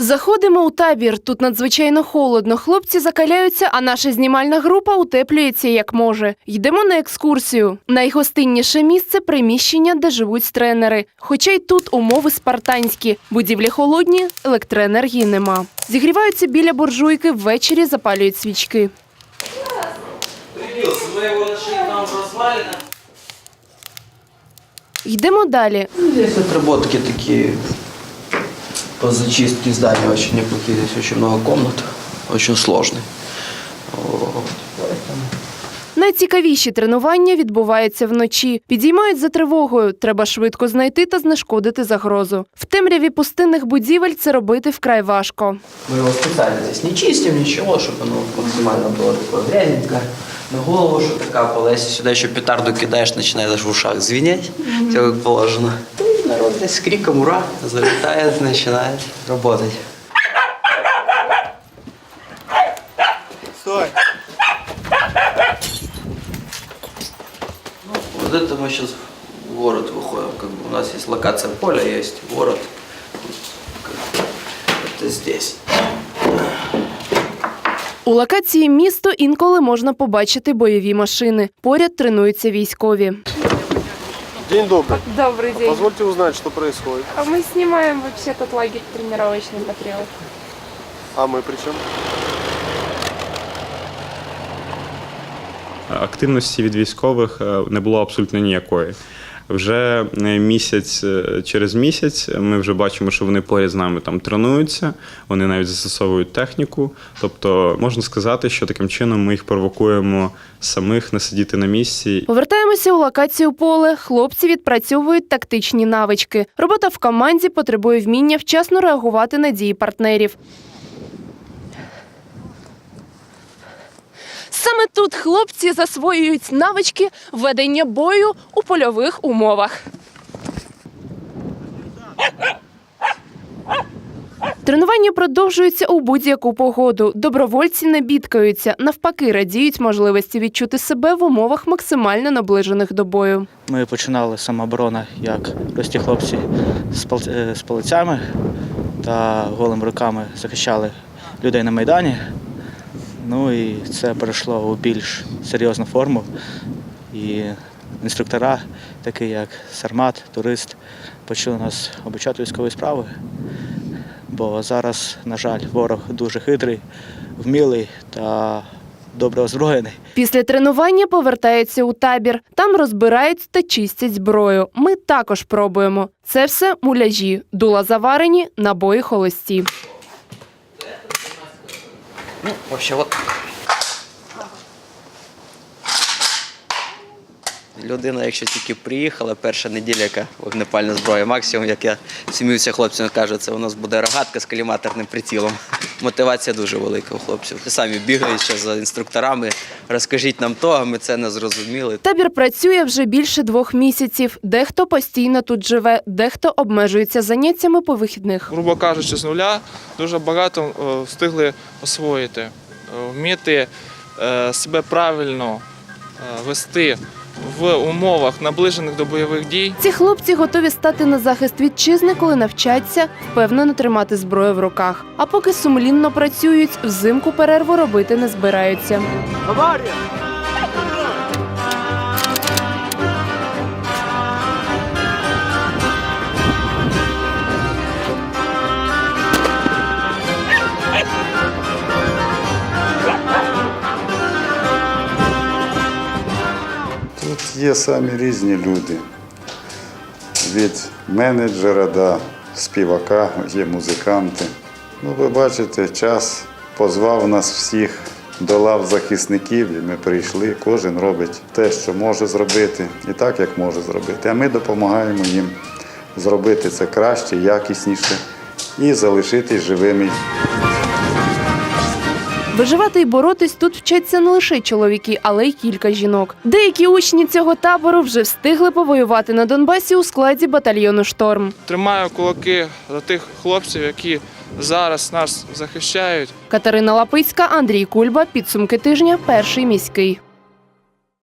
Заходимо у табір. Тут надзвичайно холодно. Хлопці закаляються, а наша знімальна група утеплюється як може. Йдемо на екскурсію. Найгостинніше місце приміщення, де живуть тренери. Хоча й тут умови спартанські. Будівлі холодні, електроенергії нема. Зігріваються біля буржуйки, ввечері запалюють свічки. Прибился, мы его нашли там в развалинах. Йдемо далі. Здесь отработки такие по зачистке здания очень неплохие. Здесь очень много комнат, очень сложный. Вот. Поэтому Найцікавіші тренування відбуваються вночі. Підіймають за тривогою. Треба швидко знайти та знешкодити загрозу. В темряві пустинних будівель це робити вкрай важко. Мы его специально здесь не чистим, ничего, чтобы оно максимально было такое грязненькое. На голову что-то капало. Если сюда еще петарду кидаешь, начинает аж в ушах звенеть, все как положено. И народ здесь с криком «Ура!» залетает, начинает работать. Стой! Вот это мы сейчас в город выходим. Как бы у нас есть локация поля, есть город. Как бы Это здесь. У локації місто інколи можна побачити бойові машини. Поряд тренуються військові. День добрый. Добрый день. Позвольте узнать, что происходит. А мы снимаем вообще тот лагерь тренировочный «Патриот». А мы при чем? Активності від військових е, не було абсолютно ніякої. Вже е, місяць е, через місяць ми вже бачимо, що вони поряд з нами там тренуються, вони навіть застосовують техніку. Тобто можна сказати, що таким чином ми їх провокуємо самих не сидіти на місці Повертаємося у локацію поле. Хлопці відпрацьовують тактичні навички. Робота в команді потребує вміння вчасно реагувати на дії партнерів. Саме тут хлопці засвоюють навички ведення бою у польових умовах. Тренування продовжуються у будь-яку погоду. Добровольці не бідкаються, навпаки, радіють можливості відчути себе в умовах максимально наближених до бою. Ми починали з як прості хлопці е, з палицями та голими руками захищали людей на Майдані. Ну і це перейшло у більш серйозну форму. І інструктора, такі як Сармат, турист, почали нас обучати військової справи. Бо зараз, на жаль, ворог дуже хитрий, вмілий та добре озброєний. Після тренування повертаються у табір. Там розбирають та чистять зброю. Ми також пробуємо. Це все муляжі, дула заварені, набої холості. Ну, вообще вот. Людина, якщо тільки приїхала, перша неділя, яка вогнепальна зброя, максимум, як я сміюся хлопцям, кажу, це у нас буде рогатка з коліматорним прицілом. Мотивація дуже велика у хлопців. Самі бігають ще за інструкторами, розкажіть нам то, а ми це не зрозуміли. Табір працює вже більше двох місяців. Дехто постійно тут живе, дехто обмежується заняттями по вихідних. грубо кажучи, з нуля дуже багато е, встигли освоїти, Е, вміти е, себе правильно вести в умовах наближених до бойових дій. Ці хлопці готові стати на захист вітчизни, коли навчаться впевнено тримати зброю в руках. А поки сумлінно працюють, взимку перерву робити не збираються. Тут є самі різні люди. Від менеджера до співака є музиканти. Ну, ви бачите, час позвав нас всіх до лав захисників, і ми прийшли. Кожен робить те, що може зробити, і так, як може зробити. А ми допомагаємо їм зробити це краще, якісніше і залишитись живими. Виживати і боротись тут вчаться не лише чоловіки, але й кілька жінок. Деякі учні цього табору вже встигли повоювати на Донбасі у складі батальйону Шторм. Тримаю кулаки за тих хлопців, які зараз нас захищають. Катерина Лапицька, Андрій Кульба. Підсумки тижня. Перший міський.